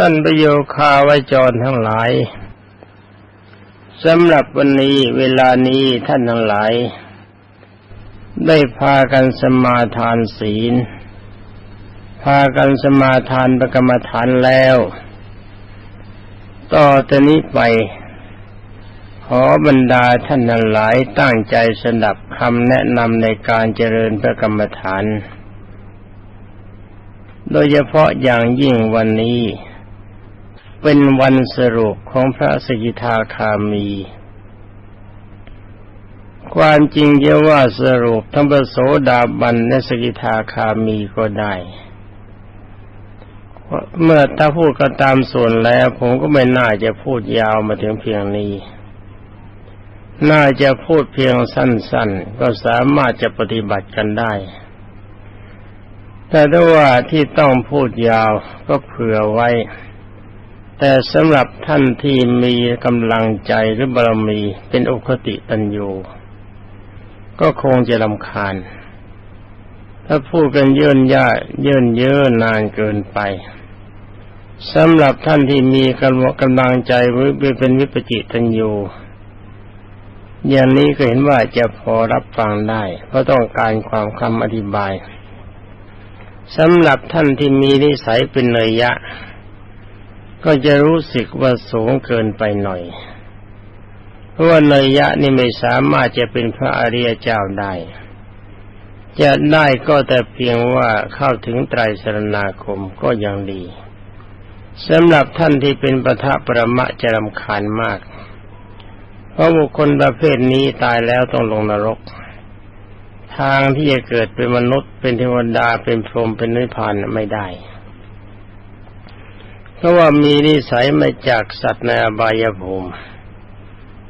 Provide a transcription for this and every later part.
ท่านประโยคาไวจรทั้งหลายสำหรับวันนี้เวลานี้ท่านทั้งหลาย ได้พากันสมาทานศีล พากันสมาทานประกรรมฐานแล้ว ต่อแต่นี้ไป ขอบรรดาท่านทั้งหลายตั้งใจสดับคำแนะนำในการเจริญพระกรรมฐาน โดยเฉพาะอย่างยิ่งวันนี้ เป็นวันสรุปของพระสกิทาคามี ความจริงจะว่าสรุปทั้งพระโสดาบันและสกิทาคามีก็ได้ เมื่อถ้าพูดก็ตามส่วนแล้ว ผมก็ไม่น่าจะพูดยาวมาถึงเพียงนี้ น่าจะพูดเพียงสั้นๆ ก็สามารถจะปฏิบัติกันได้แต่ถ้าว่าที่ต้องพูดยาวก็เผื่อไว้ แต่สำหรับท่านที่มีกำลังใจหรือบารมีเป็นอุคติตัญญูก็คงจะลำคาญ ถ้าพูดกันเยินย่าเยินเยินนานเกินไปสำหรับท่านที่มีกำลังใจวิเป็นวิปจิตัญญูอย่างนี้ก็เห็นว่าจะพอรับฟังได้ เพราะต้องการความคำอธิบายสำหรับท่านที่มีนิสัยเป็นเนยยะ ก็จะรู้สึกว่าสูงเกินไปหน่อย เพราะว่าเนยยะนี่ไม่สามารถจะเป็นพระอริยเจ้าได้ จะได้ก็แต่เพียงว่าเข้าถึงไตรสรณาคมก็ยังดีสำหรับท่านที่เป็นปทะประมะจะรำคาญมาก เพราะบุคคลประเภทนี้ตายแล้วต้องลงนรก ทางที่จะเกิดเป็นมนุษย์เป็นเทวดาเป็นพรหมเป็นนิพพานไม่ได้ เพราะว่ามีนิสัยมาจากสัตว์ในอบายภูมิ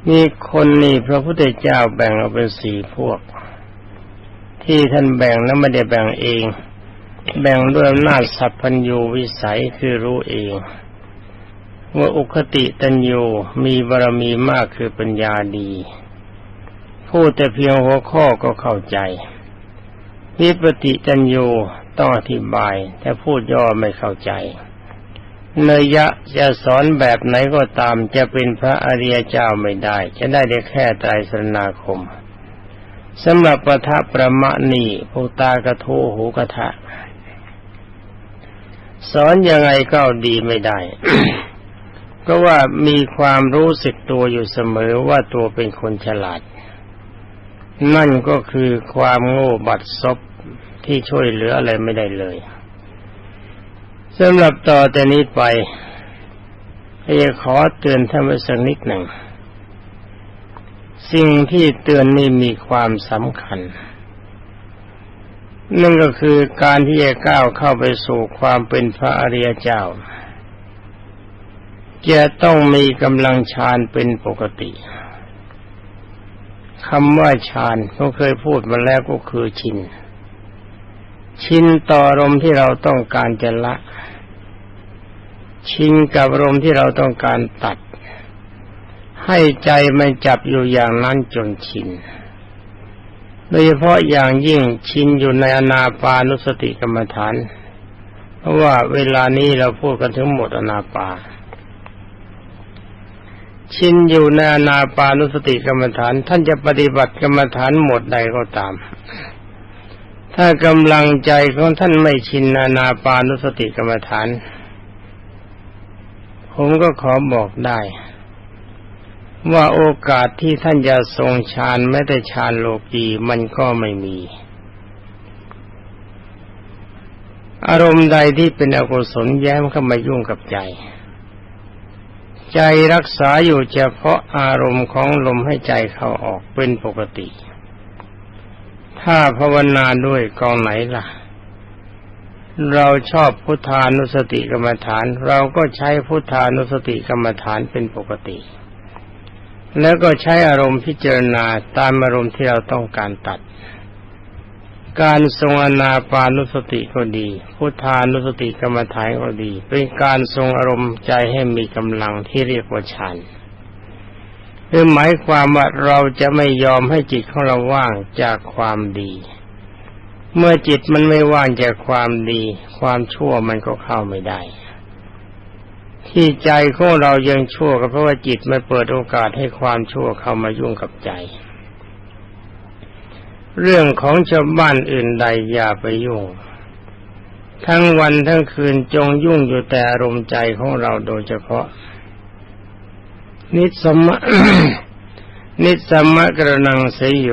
มีคนนี่พระพุทธเจ้าแบ่งออกเป็นสี่พวก ที่ท่านแบ่งนั้นไม่ได้แบ่งเอง แบ่งด้วยอำนาจสัพพัญญูวิสัยคือรู้เอง ว่าอุคติตัญญูมีบารมีมากคือปัญญาดี พูดแต่เพียงหัวข้อก็เข้าใจวิปติตัญญูต้องอธิบาย แต่พูดย่อไม่เข้าใจ เนยยะจะสอนแบบไหนก็ตามจะเป็นพระอริยเจ้าไม่ได้ จะได้ได้แค่ไตรสรณาคมสำหรับปทะประมะนี่ภูตากระทูหูกระทะ สอนยังไงก็ดีไม่ได้ก็ว่ามีความรู้สึกตัวอยู่เสมอว่าตัวเป็นคนฉลาด นั่นก็คือความโง่บัดซบที่ช่วยเหลืออะไรไม่ได้เลย สำหรับต่อแต่นี้ไปจะขอเตือนท่านไว้สักนิดหนึ่ง สิ่งที่เตือนนี่มีความสำคัญ นั่นก็คือการที่จะก้าวเข้าไปสู่ความเป็นพระอริยเจ้า จะต้องมีกำลังฌานเป็นปกติคำว่าฌานเราเคยพูดมาแล้วก็คือชิน ชินต่ออารมณ์ที่เราต้องการจะละ ชิงกับอารมที่เราต้องการตัด ให้ใจมันจับอยู่อย่างนั้นจนชินโดยเฉพาะอย่างยิ่งชินอยู่ในอนาปานุสติกรรมฐาน เพราะว่าเวลานี้เราพูดกันถึงหมดอนาปา ชินอยู่ในอนาปานุสติกรรมฐาน ท่านจะปฏิบัติกรรมฐานหมดใดก็ตาม ถ้ากำลังใจของท่านไม่ชินนานาปานุสติกรรมฐาน ผมก็ขอบอกได้ ว่าโอกาสที่ท่านจะทรงฌานแม้แต่ฌานโลกีมันก็ไม่มี อารมณ์ใดที่เป็นอกุศลแย้มเข้ามายุ่งกับใจ ใจรักษาอยู่เฉพาะอารมณ์ของลมให้ใจเข้าออกเป็นปกติ ถ้าภาวนาด้วยกองไหนล่ะ เราชอบพุทธานุสติกรรมฐาน เราก็ใช้พุทธานุสติกรรมฐานเป็นปกติ แล้วก็ใช้อารมณ์พิจารณาตามอารมณ์ที่เราต้องการตัด การทรงอนาปานุสติก็ดี พุทธานุสติกรรมฐานก็ดี เป็นการทรงอารมณ์ใจให้มีกำลังที่เรียกว่าฌานคือหมายความว่าเราจะไม่ยอมให้จิตของเราว่างจากความดี เมื่อจิตมันไม่ว่างจากความดี ความชั่วมันก็เข้าไม่ได้ ที่ใจของเรายังชั่วก็เพราะว่าจิตไม่เปิดโอกาสให้ความชั่วเข้ามายุ่งกับใจ เรื่องของชาวบ้านอื่นใดอย่าไปยุ่ง ทั้งวันทั้งคืนจงยุ่งอยู่แต่อารมณ์ใจของเราโดยเฉพาะ นิสมะนิสมะกระนังเสยโย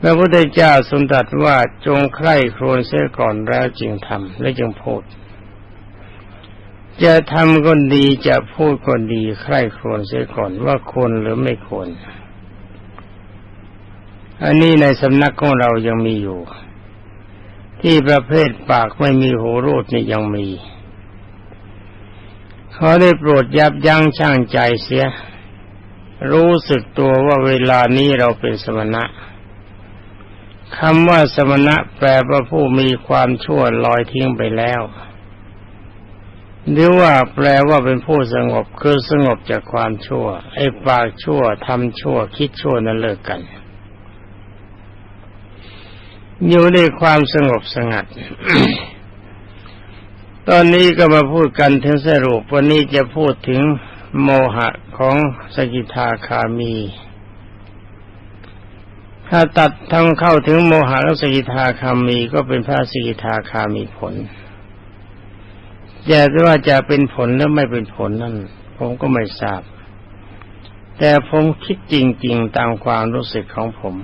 พระพุทธเจ้าสุนตรัสว่าจงใคร่ครวญเสียก่อนแล้วจึงทำและจึงพูด จะทำก็ดีจะพูดก็ดีใคร่ครวญเสียก่อนว่าควรหรือไม่ควรอันนี้ในสำนักของเรายังมีอยู่ ที่ประเภทปากไม่มีหูรูดนี่ยังมี เขาได้โปรดยับยั้งชั่งใจเสีย รู้สึกตัวว่าเวลานี้เราเป็นสมณะ คำว่าสมณะแปลว่าผู้มีความชั่วลอยทิ้งไปแล้วหรือว่าแปลว่าเป็นผู้สงบคือสงบจากความชั่ว ไอ้ปากชั่วทำชั่ว คิดชั่วนั้นเลิกกัน อยู่ในความสงบสงัด ตอนนี้ก็มาพูดกันถึงสรุปวันนี้จะพูดถึงโมหะของสกิทาคามี ถ้าตัดทำเข้าถึงโมหะและสกิทาคามีก็เป็นพระสกิทาคามีผลแต่ว่าจะเป็นผลหรือไม่เป็นผลนั่น ผมก็ไม่ทราบ แต่ผมคิดจริง ๆ ตามความรู้สึกของผม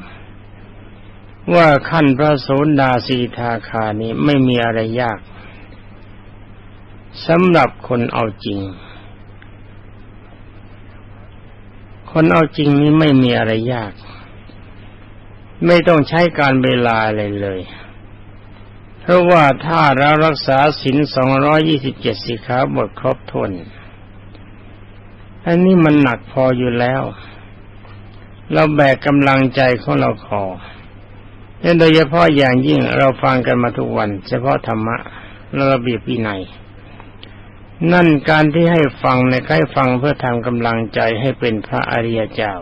ว่าขั้นพระโสดาสีทาคานี้ไม่มีอะไรยากสำหรับคนเอาจริง คนเอาจริงนี้ไม่มีอะไรยาก ไม่ต้องใช้การเวลาอะไรเลย เพราะว่าถ้าเรารักษาศีลสองร้อยี่สิบเจ็ดสิขาบทครบถ้วนอันนี้มันหนักพออยู่แล้ว เราแบกกำลังใจของเราพอโดยเฉพาะอย่างยิ่งเราฟังกันมาทุกวัน เฉพาะธรรมะระเบียบวินัยนั่นการที่ให้ฟังในใกล้ฟังเพื่อทำกำลังใจให้เป็นพระอริยเจ้า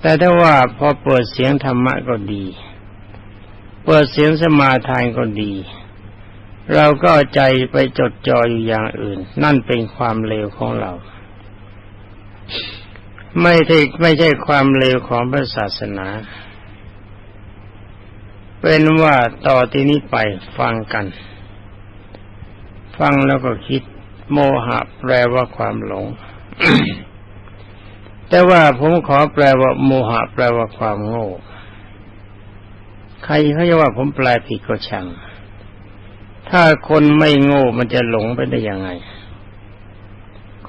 แต่ถ้าว่าพอเปิดเสียงธรรมะก็ดี เปิดเสียงสมาทานก็ดี เราก็ใจไปจดจ่ออยู่อย่างอื่น นั่นเป็นความเลวของเรา ไม่ใช่ไม่ใช่ความเลวของพระศาสนา เป็นว่าต่อที่นี้ไปฟังกัน ฟังแล้วก็คิด โมหะแปลว่าความหลง แต่ว่าผมขอแปลว่า โมหะ แปลว่าความโง่ ใครเขาจะว่าผมแปลผิดก็ช่าง ถ้าคนไม่โง่มันจะหลงไปได้ยังไง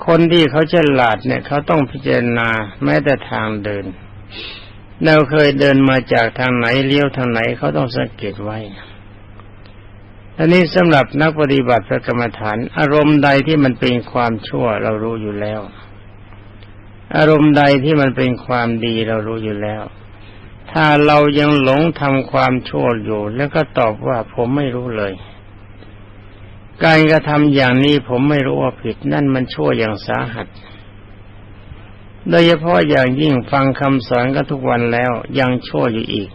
คนที่เขาฉลาดเนี่ย เขาต้องพิจารณาแม้แต่ทางเดิน เราเคยเดินมาจากทางไหนเลี้ยวทางไหนเขาต้องสังเกตไว้อันนี้สำหรับนักปฏิบัติพระกรรมฐาน อารมณ์ใดที่มันเป็นความชั่วเรารู้อยู่แล้ว อารมณ์ใดที่มันเป็นความดีเรารู้อยู่แล้ว ถ้าเรายังหลงทำความชั่วอยู่ แล้วก็ตอบว่าผมไม่รู้เลย การกระทำอย่างนี้ผมไม่รู้ว่าผิดนั่นมันชั่วอย่างสาหัส โดยเฉพาะอย่างยิ่งฟังคำสอนกันทุกวันแล้วยังชั่วอยู่อีก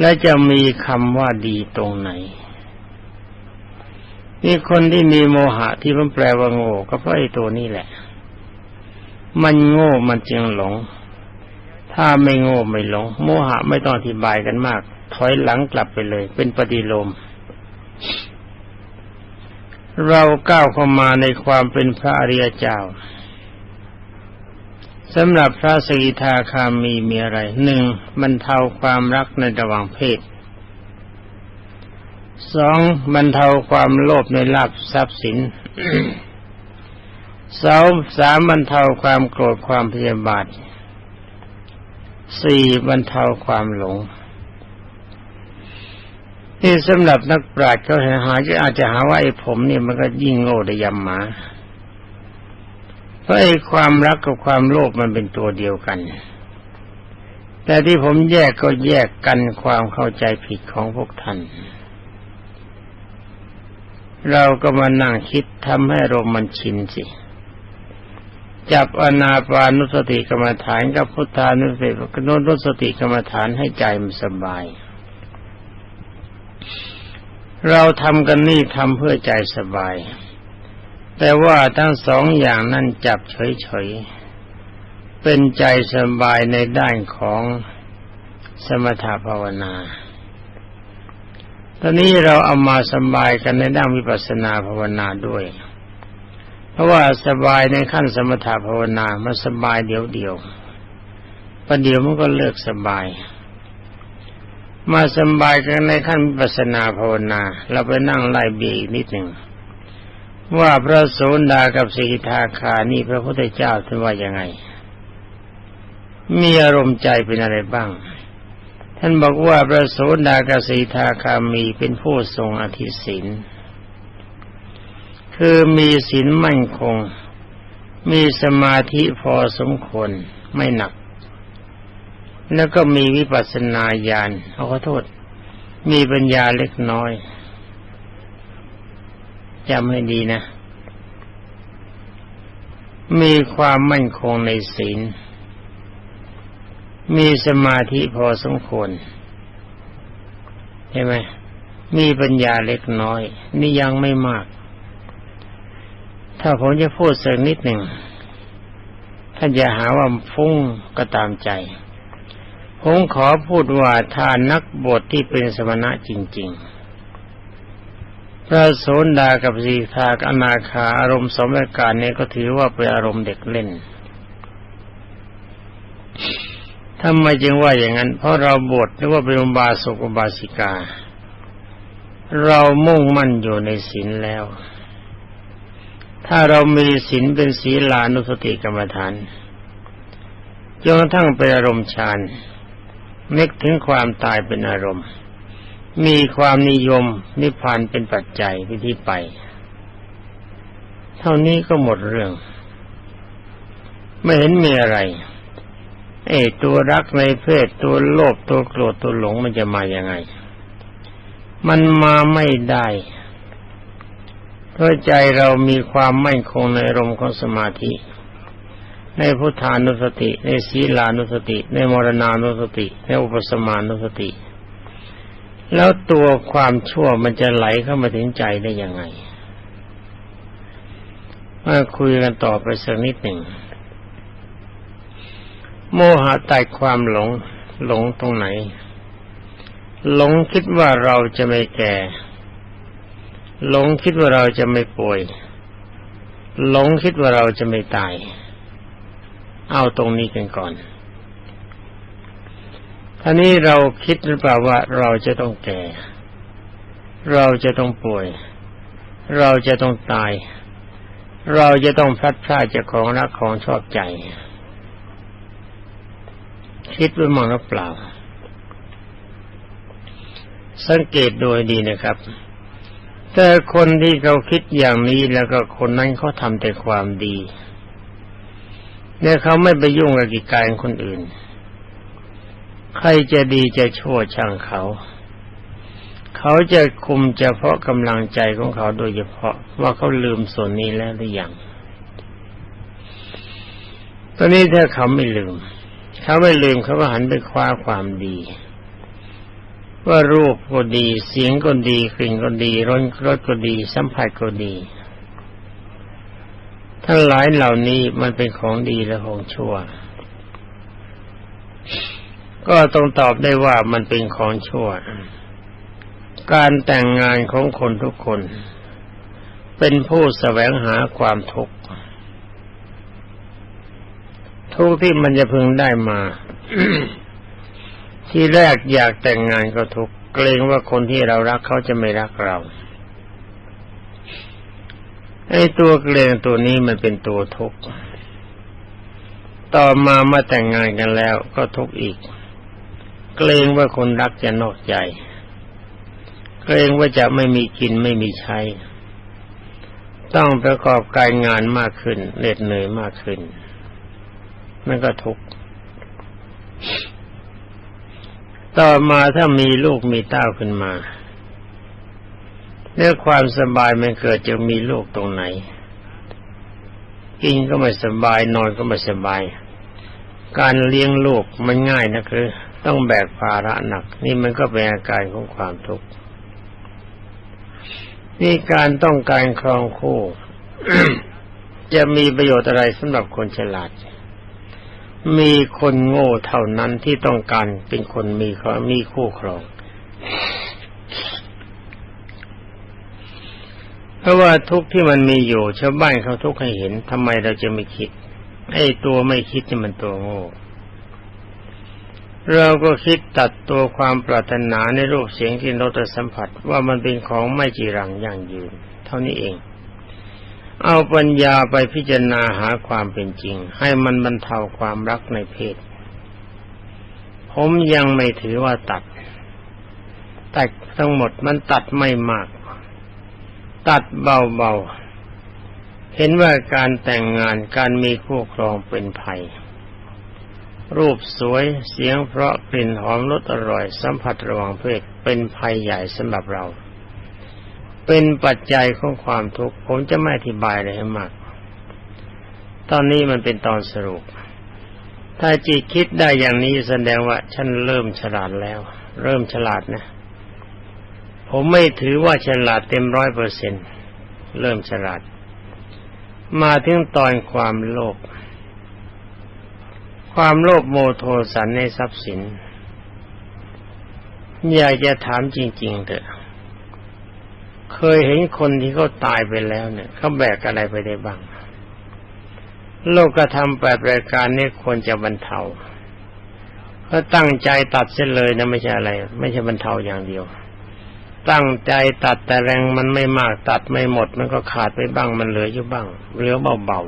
และจะมีคำว่าดีตรงไหนนี่คนที่มีโมหะที่มันแปลว่าโง่ก็เพราะไอ้ตัวนี้แหละ มันโง่มันจึงหลง ถ้าไม่โง่ไม่หลง โมหะไม่ต้องอธิบายกันมาก ถอยหลังกลับไปเลย เป็นปฏิโลม เราก้าวเข้ามาในความเป็นพระอริยเจ้าสำหรับพระสกิทาคามีมีอะไรหนึ่งบรรเทาความรักในระหว่างเพศสองบรรเทาความโลภในลาภทรัพย์สิน สาสามบรรเทาความโกรธความพยาบาทสี่บรรเทาความหลงนี่สำหรับนักปราชญ์เขาหาจะอาจจะหาว่าไอ้ผมเนี่ยมันก็ยิ่งโง่ได้ยำหมาเพราะไอ้ความรักกับความโลภมันเป็นตัวเดียวกัน แต่ที่ผมแยกก็แยกกันความเข้าใจผิดของพวกท่าน เราก็มานั่งคิดทำให้ลมมันชินสิ จับอนาปานุสติกรรมฐานกับพุทธานุสติกนุสติกรรมฐานให้ใจมันสบาย เราทำกันนี่ทำเพื่อใจสบาย แต่ว่าทั้งสองอย่างนั้นจับเฉยๆ เป็นใจสบายในด้านของสมถภาวนา ตอนนี้เราเอามาสบายกันในด้านวิปัสสนาภาวนาด้วย เพราะว่าสบายในขั้นสมถภาวนามันสบายเดียวเดียวประเดี๋ยวมันก็เลิกสบาย มาสบายกันในขั้นวิปัสนาภาวนา เราไปนั่งไล่เบียอีกนิดหนึ่งว่าพระโสดากับสิกขาคานี่พระพุทธเจ้าท่านว่ายังไง มีอารมณ์ใจเป็นอะไรบ้าง ท่านบอกว่าพระโสดากสีทาคามีเป็นผู้ทรงอธิศิน คือมีศีลมั่นคง มีสมาธิพอสมควรไม่หนัก แล้วก็มีวิปัสสนาญาณเอาขอโทษ มีปัญญาเล็กน้อยจำให้ดีนะ มีความมั่นคงในศีล มีสมาธิพอสมควรใช่ไหมมีปัญญาเล็กน้อย นี่ยังไม่มาก ถ้าผมจะพูดเสักนิดหนึ่งท่านจะหาว่าฟุ้งก็ตามใจ ผมขอพูดว่าถ้านักบทที่เป็นสมณะจริง ๆ พระโสดากับสีทากอนาคาอารมณ์สมการนี้ก็ถือว่าเป็นอารมณ์เด็กเล่นทำไมจึงว่าอย่างนั้น เพราะเราบวชหรือว่าเป็นบาสุกบาสิกา เรามุ่งมั่นอยู่ในศีลแล้ว ถ้าเรามีศีลเป็นศีลานุสติกรรมฐานจนกระทั่งเป็นอารมณ์ฌานนึกถึงความตายเป็นอารมณ์ มีความนิยมนิพพานเป็นปัจจัยวิธีไป เท่านี้ก็หมดเรื่อง ไม่เห็นมีอะไรไอ้ตัวรักในเพศตัวโลภตัวโกรธตัวหลงมันจะมาอย่างไง มันมาไม่ได้ เพราะใจเรามีความมั่นคงในอารมณ์ของสมาธิ ในพุทธานุสติ ในศีลานุสติ ในมรณานุสติ ในอุปสมานุสติ แล้วตัวความชั่วมันจะไหลเข้ามาถึงใจได้ยังไงมาคุยกันต่อไปสักนิดหนึ่ง โมหะตัดความหลง หลงตรงไหน หลงคิดว่าเราจะไม่แก่ หลงคิดว่าเราจะไม่ป่วย หลงคิดว่าเราจะไม่ตาย เอาตรงนี้กันก่อนท่านี้เราคิดหรือเปล่าว่าเราจะต้องแก่ เราจะต้องป่วย เราจะต้องตาย เราจะต้องพลัดพรากจากของรักของชอบใจ คิดไว้มั่งหรือเปล่า สังเกตโดยดีนะครับ แต่คนที่เขาคิดอย่างนี้แล้วก็คนนั้นเขาทำแต่ความดี เนี่ยเขาไม่ไปยุ่งกับกิจการคนอื่น ใครจะดีจะชั่วช่างเขา เขาจะคุมเฉพาะกำลังใจของเขาโดยเฉพาะว่าเขาลืมส่วนนี้แล้วหรือยัง ตอนนี้ถ้าเขาไม่ลืม เขาไม่ลืมเขาก็หันไปคว้าความดี ว่ารูปก็ดี เสียงก็ดีกลิ่นก็ดีรสรสก็ดี สัมผัสก็ดี ทั้งหลายเหล่านี้มันเป็นของดีและของชั่ว ก็ต้องตอบได้ว่ามันเป็นของชั่ว การแต่งงานของคนทุกคน เป็นผู้แสวงหาความทุกข์ทุกที่มันจะพึงได้มา ที่แรกอยากแต่งงานก็ทุกเกรงว่าคนที่เรารักเขาจะไม่รักเราไอ้ตัวเกรงตัวนี้มันเป็นตัวทุกข์ต่อมามาแต่งงานกันแล้วก็ทุกข์อีก เกรงว่าคนรักจะนอกใจ เกรงว่าจะไม่มีกินไม่มีใช้ ต้องประกอบการงานมากขึ้นเหน็ดเหนื่อยมากขึ้นมันก็ทุกข์ ต่อมาถ้ามีลูกมีเต้าขึ้นมาเรื่องความสบายมันเกิดจะมีลูกตรงไหน กินก็ไม่สบายนอนก็ไม่สบาย การเลี้ยงลูกมันง่ายนะคือต้องแบกภาระหนัก นี่มันก็เป็นอาการของความทุกข์นี่การต้องการครองคู่ จะมีประโยชน์อะไรสำหรับคนฉลาด มีคนโง่เท่านั้นที่ต้องการเป็นคนมีเขามีคู่ครอง เพราะว่าทุกที่มันมีอยู่ชาวบ้านเขาทุกให้เห็นทำไมเราจะไม่คิดไอ้ตัวไม่คิดนี่มันตัวโง่ เราก็คิดตัดตัวความปรารถนาในรูปเสียงที่เราจะสัมผัสว่ามันเป็นของไม่จีรังยั่งยืน เท่านี้เอง เอาปัญญาไปพิจารณาหาความเป็นจริง ให้มันบรรเทาความรักในเพศ ผมยังไม่ถือว่าตัดแต่ทั้งหมดมันตัดไม่มาก ตัดเบาๆ เห็นว่าการแต่งงานการมีคู่ครองเป็นภัย รูปสวยเสียงเพราะกลิ่นหอมรสอร่อยสัมผัสระหว่างเพศเป็นภัยใหญ่สำหรับเรา เป็นปัจจัยของความทุกข์ผมจะไม่อธิบายเลยให้มาก ตอนนี้มันเป็นตอนสรุป ถ้าจิตคิดได้อย่างนี้แสดงว่า ฉันเริ่มฉลาดแล้ว เริ่มฉลาดนะ ผมไม่ถือว่าฉลาดเต็มร้อยเปอร์เซ็นเริ่มฉลาด มาถึงตอนความโลภความโลภโมโทสันในทรัพย์สิน อยากจะถามจริง ๆ เถอะ เคยเห็นคนที่เขาตายไปแล้วเนี่ยเขาแบกอะไรไปได้บ้าง โลกกระทำแปดรายการนี้ควรจะบรรเทาเขาตั้งใจตัดเส้นเลยนะไม่ใช่อะไร ไม่ใช่บรรเทาอย่างเดียว ตั้งใจตัดแต่แรงมันไม่มาก ตัดไม่หมด มันก็ขาดไปบ้างมันเหลืออยู่บ้างเหลือเบา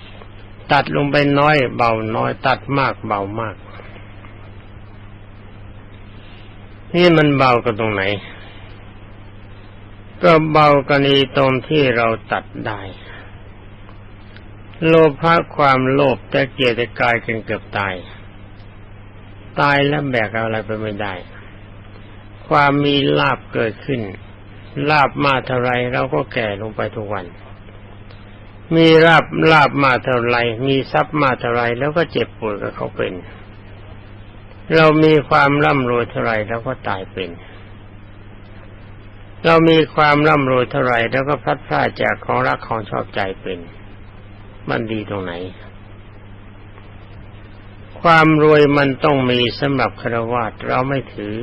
ๆตัดลงไปน้อย เบาน้อย ตัดมากเบามาก นี่มันเบากันตรงไหน ก็เบากรณีตรงที่เราตัดได้ โลภะความโลภแต่เกียรติกายกันเกือบตาย ตายแล้วแบกอะไรไปไม่ได้ ความมีลาบเกิดขึ้น ลาบมาเท่าไรเราก็แก่ลงไปทุกวัน มีราบลาบมาเท่าไรมีทรัพย์มาเท่าไรแล้วก็เจ็บปวดกับเขาเป็น เรามีความร่ำรวยเท่าไรแล้วก็ตายเป็น เรามีความร่ำรวยเท่าไรแล้วก็พลัดพรากจากของรักของชอบใจเป็นมันดีตรงไหน ความรวยมันต้องมีสำหรับคารวะเราไม่ถือ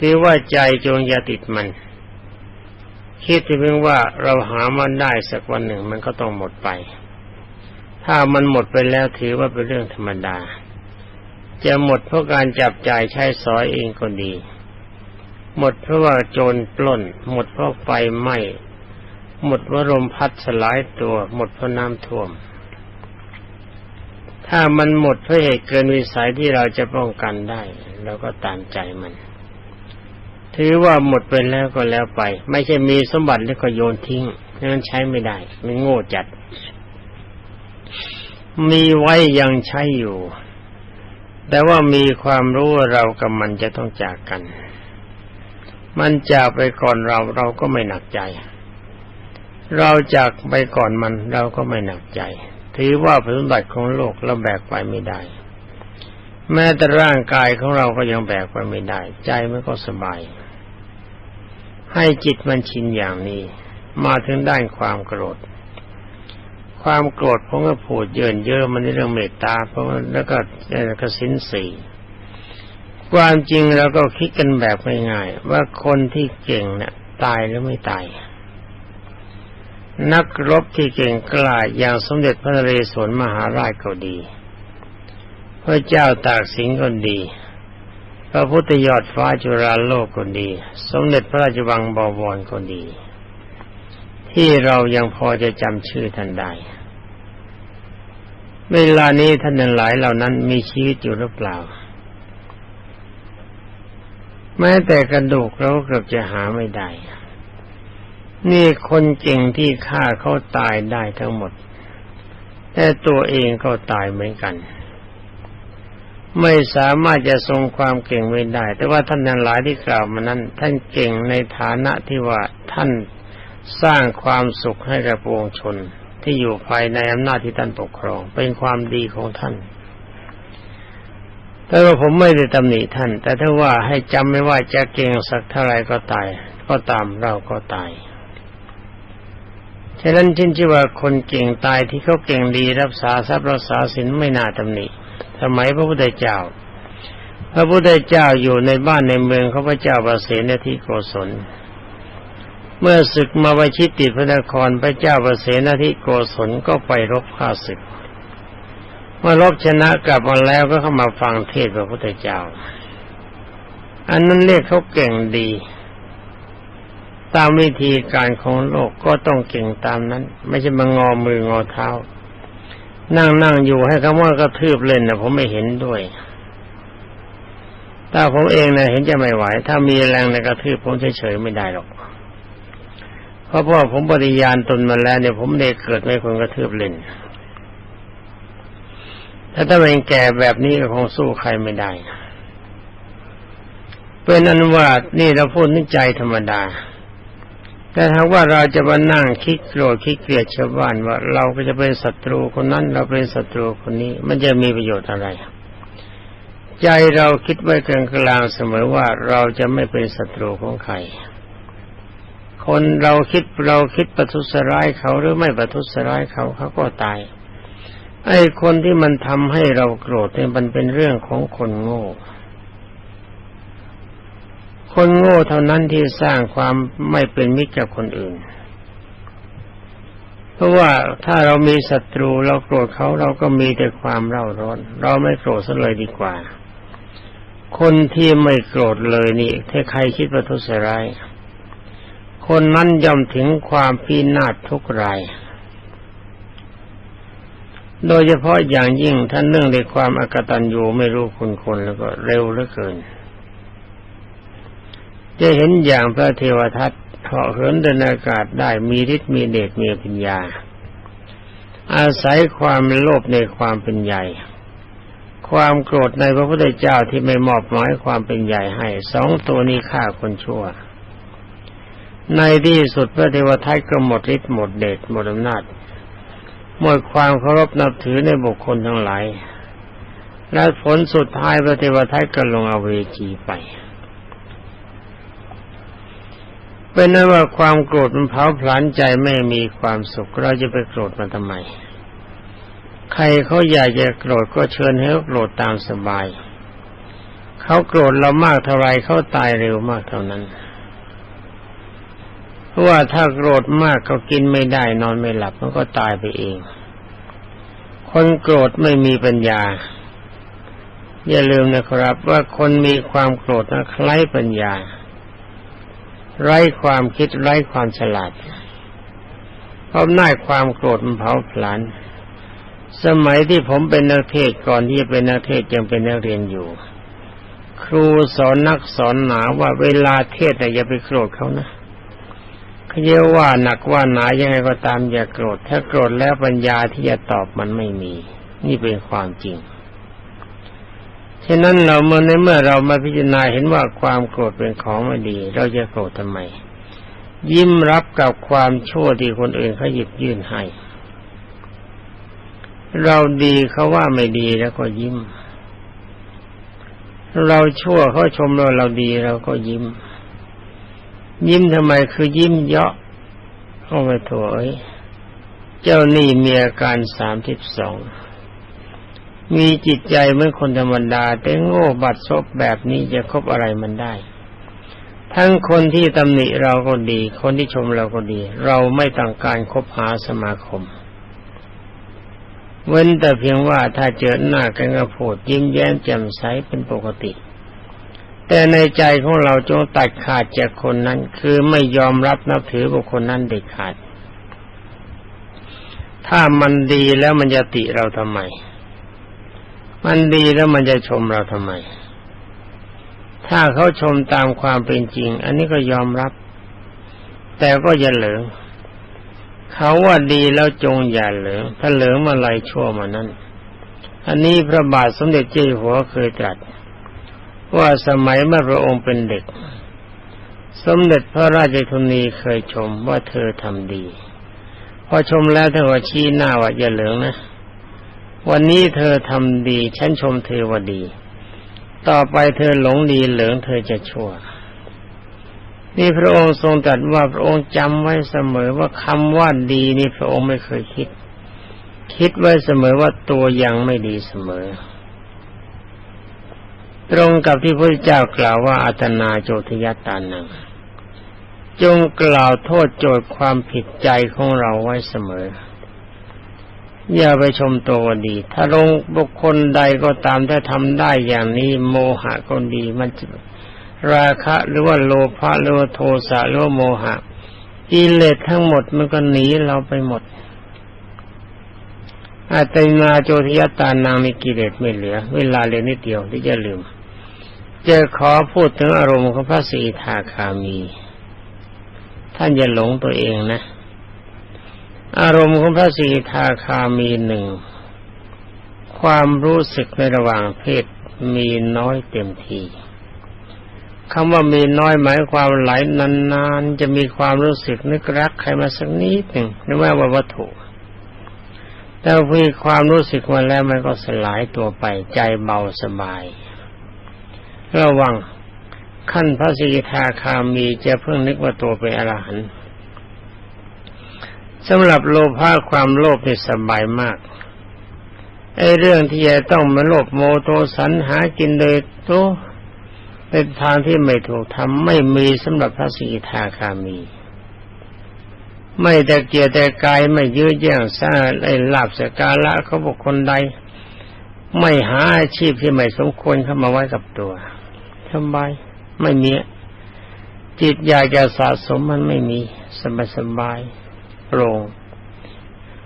ถือว่าใจจงอย่าติดมัน คิดเพียงว่าเราหามันได้สักวันหนึ่งมันก็ต้องหมดไป ถ้ามันหมดไปแล้วถือว่าเป็นเรื่องธรรมดา จะหมดเพราะการจับจ่ายใช้สอยเองก็ดี หมดเพราะว่าโจรปล้น หมดเพราะไฟไหม้ หมดเพราะลมพัดสลายตัว หมดเพราะน้ำท่วม ถ้ามันหมดเพราะเหตุเกินวิสัยที่เราจะป้องกันได้เราก็ตามใจมัน ถือว่าหมดไปแล้วก็แล้วไป ไม่ใช่มีสมบัติแล้วก็โยนทิ้งนั้นใช้ไม่ได้มันโง่จัด มีไว้ยังใช้อยู่ แต่ว่ามีความรู้เรากับมันจะต้องจากกัน มันจากไปก่อนเราเราก็ไม่หนักใจ เราจากไปก่อนมันเราก็ไม่หนักใจ ถือว่าสมบัติของโลกเราแบกไปไม่ได้ แม้แต่ร่างกายของเราก็ยังแบกไปไม่ได้ ใจมันก็สบาย ให้จิตมันชินอย่างนี้ มาถึงด้านความโกรธ ความโกรธผมก็พูดเยินเยอะมันในเรื่องเมตตาเพราะแล้วก็กสินสี ความจริงเราก็คิดกันแบบง่ายๆว่าคนที่เก่งเนี่ยตายหรือไม่ตาย นักรบที่เก่งกล้าอย่างสมเด็จพระนเรศวรมหาราชก็ดี พระเจ้าตากสินก็ดี พระพุทธยอดฟ้าจุฬาโลกคนดี สมเด็จพระราชวังบวรคนดี ที่เรายังพอจะจำชื่อท่านได้เวลานี้ท่านทั้งหลายเหล่านั้นมีชีวิตอยู่หรือเปล่า แม้แต่กระดูกเราเกือบจะหาไม่ได้ นี่คนเก่งที่ฆ่าเขาตายได้ทั้งหมด แต่ตัวเองก็ตายเหมือนกัน ไม่สามารถจะทรงความเก่งไว้ได้ แต่ว่าท่านนั้นหลายที่กล่าวมานั้น ท่านเก่งในฐานะที่ว่าท่านสร้างความสุขให้กับปวงชนที่อยู่ภายในอำนาจที่ท่านปกครอง เป็นความดีของท่าน แต่ว่าผมไม่ได้ตำหนิท่าน แต่ถ้าว่าให้จำไม่ว่าจะเก่งสักเท่าไรก็ตาย ก็ตามเราก็ตาย ฉะนั้นจินที่ว่าคนเก่งตายที่เขาเก่งดีรักษาทรัพย์รักษาสินไม่น่าตำหนิ สมัยพระพุทธเจ้า พระพุทธเจ้าอยู่ในบ้านในเมืองเขาพระเจ้าประเสนที่โกศล เมื่อศึกมาวิชิตติพระนครพระเจ้าประเสนที่โกศลก็ไปรบข้าศึก เมื่อรบชนะกลับมาแล้วก็เข้ามาฟังเทศพระพุทธเจ้า อันนั้นเรียกเขาเก่งดี ตามวิธีการของโลกก็ต้องเก่งตามนั้น ไม่ใช่มางอมืองอเท้า นั่งนั่งอยู่ให้คำว่ากระทืบเล่นนะผมไม่เห็นด้วยถ้าผมเองนะเห็นจะไม่ไหว ถ้ามีแรงในกระทืบผมเฉยๆไม่ได้หรอก เพราะว่าผมปฏิญาณตนมาแล้วเนี่ยผมเด็กเกิดไม่คนกระทืบเล่น ถ้าถ้าเป็นแก่แบบนี้ก็คงสู้ใครไม่ได้เป็นอันว่านี่เราพูดนิใจธรรมดา แต่ถ้าว่าเราจะมานั่งคิดโกรธคิดเกลียดชาวบ้านว่า เราก็จะเป็นศัตรูคนนั้น เราเป็นศัตรูคนนี้ มันจะมีประโยชน์อะไร ใจเราคิดไว้กลางกลางเสมอว่าเราจะไม่เป็นศัตรูของใคร คนเราคิดเราคิดประทุษร้ายเขาหรือไม่ประทุษร้ายเขาเขาก็ตาย ไอ้คนที่มันทำให้เราโกรธเนี่ยมันเป็นเรื่องของคนโง่ คนโง่เท่านั้นที่สร้างความไม่เป็นมิตรกับคนอื่น เพราะว่าถ้าเรามีศัตรูเราโกรธเขาเราก็มีแต่ความเร่าร้อน เราไม่โกรธซะเลยดีกว่า คนที่ไม่โกรธเลยนี่ ถ้าใครคิดว่าทุสร้ายคนนั้นย่อมถึงความพินาศทุกราย โดยเฉพาะอย่างยิ่งท่านเนื่องในความอากตันยูไม่รู้คุณคนแล้วก็เร็วเหลือเกิน จะเห็นอย่างพระเทวทัตเหาะเหินเดินอากาศได้มีฤทธิ์มีเดชมีปัญญา อาศัยความโลภในความเป็นใหญ่ ความโกรธในพระพุทธเจ้าที่ไม่มอบหมายความเป็นใหญ่ให้สองตัวนี้ฆ่าคนชั่ว ในที่สุดพระเทวทัตก็หมดฤทธิ์หมดเดชหมดอำนาจ หมดความเคารพนับถือในบุคคลทั้งหลาย และผลสุดท้ายพระเทวทัตก็ลงอเวจีไป เป็นนั้นว่าความโกรธมันเผาผลาญใจไม่มีความสุขเราจะไปโกรธมันทำไม ใครเขาอยากจะโกรธก็เชิญให้โกรธตามสบาย เขาโกรธเรามากเท่าไรเขาตายเร็วมากเท่านั้น ว่าถ้าโกรธมากก็กินไม่ได้นอนไม่หลับมันก็ตายไปเอง คนโกรธไม่มีปัญญา อย่าลืมนะครับ ว่าคนมีความโกรธนะคล้ายปัญญา ไร้ความคิดไร้ความฉลาดเพราะน้าความโกรธมันเผาผลาญสมัยที่ผมเป็นนักเทศก่อนที่จะเป็นนักเทศยังเป็นนักเรียนอยู่ ครูสอนนักสอนหนาว่าเวลาเทศน่อย่าไปโกรธเขานะ เขาเยอะว่าหนักว่าหนายังไงก็ตามอย่าโกรธ ถ้าโกรธแล้วปัญญาที่จะตอบมันไม่มี นี่เป็นความจริงฉะนั้นเราเมื่อในเมื่อเรามาพิจารณาเห็นว่าความโกรธเป็นของไม่ดี เราจะโกรธทำไม ยิ้มรับกับความชั่วที่คนอื่นเขาหยิบยื่นให้ เราดีเขาว่าไม่ดีแล้วก็ยิ้ม เราชั่วเขาชมเราเราดีเราก็ยิ้ม ยิ้มทำไมคือยิ้มเยาะเข้าไปถอยเจ้านี่มีอาการสามทิบสองมีจิตใจเหมือนคนธรรมดา แต่โง่บัดซบแบบนี้จะคบอะไรมันได้ ทั้งคนที่ตำหนิเราก็ดี คนที่ชมเราก็ดี เราไม่ต้องการคบหาสมาคม เว้นแต่เพียงว่าถ้าเจอหน้ากันก็พูดยิ้มแย้มแจ่มใสเป็นปกติ แต่ในใจของเราจงตัดขาดจากคนนั้น คือไม่ยอมรับนับถือบุคคลนั้นเด็ดขาด ถ้ามันดีแล้วมันจะติเราทำไม มันดีแล้วมันจะชมเราทำไม ถ้าเขาชมตามความเป็นจริง อันนี้ก็ยอมรับ แต่ก็อย่าเหลิงเขาว่าดีแล้วจงอย่าเหลิงถ้าเหลิงมาลายชั่วมานั้น อันนี้พระบาทสมเด็จเจ้าหัวเคยตรัส ว่าสมัยเมื่อพระองค์เป็นเด็ก สมเด็จพระราชธนีเคยชมว่าเธอทำดี พอชมแล้วเธอว่าชี้หน้าว่าอย่าเหลืองนะ วันนี้เธอทำดี ฉันชมเธอว่าดี ต่อไปเธอหลงดีเหลืองเธอจะชั่ว นี่พระองค์ทรงตรัสว่าพระองค์จำไว้เสมอว่าคำว่าดีนี่พระองค์ไม่เคยคิด คิดไว้เสมอว่าตัวยังไม่ดีเสมอ ตรงกับที่พระเจ้ากล่าวว่าอัตนาโจทยตานัง จงกล่าวโทษโจทย์ความผิดใจของเราไว้เสมอ อย่าไปชมตัวดี ถ้าลงบุคคลใดก็ตามถ้าทำได้อย่างนี้โมหะก็ดีมันราคะหรือว่าโลภะหรือว่าโทสะหรือว่าโมหะกิเลสทั้งหมดมันก็หนีเราไปหมดอาตนาโจทยตานางมีกิเลสไม่เหลือ เวลาเรียนิดเดียวที่จะลืม จะขอพูดถึงอารมณ์ของพระสีทาคามี ท่านอย่าหลงตัวเองนะ อารมณ์ของพระสีทาคามีหนึ่ง ความรู้สึกในระหว่างเพศมีน้อยเต็มทีคำว่ามีน้อยหมายความไหลนานๆ จะมีความรู้สึกนึกรักใครมาสักนิดหนึ่งนึกว่าว่าวัตถุแต่มีความรู้สึกมาแล้วมันก็สลายตัวไปใจเบาสบาย ระวังขั้นพระสีทาคามีจะเพิ่งนึกว่าตัวเป็นอรหันต์สำหรับโลภะความโลภนี่สบายมากไอ้เรื่องที่จะต้องมาโลภโมโทสันหากินโดยตัวเป็นทางที่ไม่ถูกทำไม่มีสำหรับพระสีทาคามี ไม่แต่เกียรแต่กายไม่ยื้อแย่งสร้างไอ้ลาบสกาละเขาบุคคลใด ไม่หาอาชีพที่ไม่สมควรเข้ามาไว้กับตัว สบาย ไม่มีจิตอยากจะสะสมมันไม่มีสบายสบายโปร่ง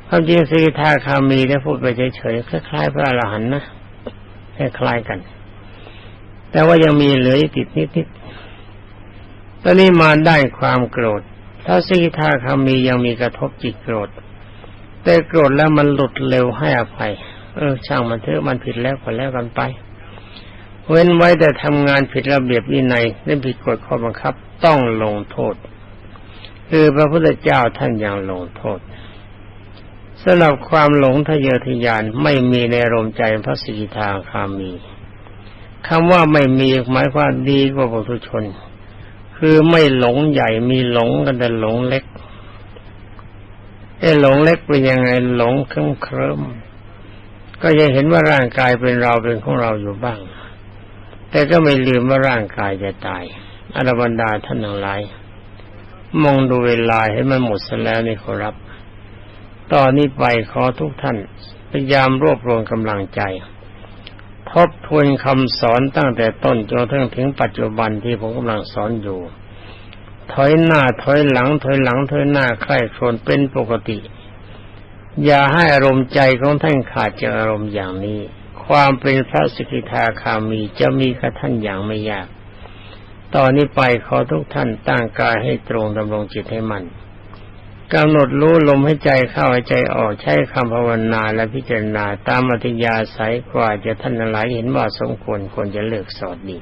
ความจริงสีทาคามีได้พูดไปเฉยๆคล้ายๆพระอรหันต์นะคล้ายๆกัน แต่ว่ายังมีเหลือติดนิดๆตอนนี้มาได้ความโกรธ ถ้าสีทาคามียังมีกระทบจิตโกรธ แต่โกรธแล้วมันหลุดเร็วให้อภัย เออช่างมันเถอะมันผิดแล้วก็แล้วกันไป เว้นไว้แต่ทำงานผิดระเบียบวินัยและผิดกฎข้อบังคับต้องลงโทษ คือพระพุทธเจ้าท่านยังลงโทษสำหรับความหลงทะเยอทะยานไม่มีในรมใจพระสิทาคามีคำว่าไม่มีหมายความดีกว่าปุถุชน คือไม่หลงใหญ่มีหลงกันแต่หลงเล็กไอ้หลงเล็กเป็นยังไงหลงเคลิ้มเคลิ้มก็ยังเห็นว่าร่างกายเป็นเราเป็นของเราอยู่บ้าง แต่ก็ไม่ลืมว่าร่างกายจะตายอรบรรดาท่านทั้งหลายมองดูเวลาให้มันหมดซะแล้วนี่ขอรับ ตอนนี้ไปขอทุกท่านพยายามรวบรวมกำลังใจ ทบทวนคำสอนตั้งแต่ต้นจนถึงถึงปัจจุบันที่ผมกำลังสอนอยู่ ถอยหน้าถอยหลัง ถอยหลัง ถอยหน้าใคร่ครวญเป็นปกติ อย่าให้อารมณ์ใจของท่านขาดจากอารมณ์อย่างนี้ ความเป็นพระสกิทาคามีจะมีกับท่านอย่างไม่ยาก ตอนนี้ไปขอทุกท่านตั้งกายให้ตรงดำรงจิตให้มันกำหนดรู้ลมให้ใจเข้าให้ใจออกใช้คำภาวนาและพิจารณาตามอัธยาศัยกว่าจะท่านหลายเห็นว่าสมควรควรจะเลิกสอดดี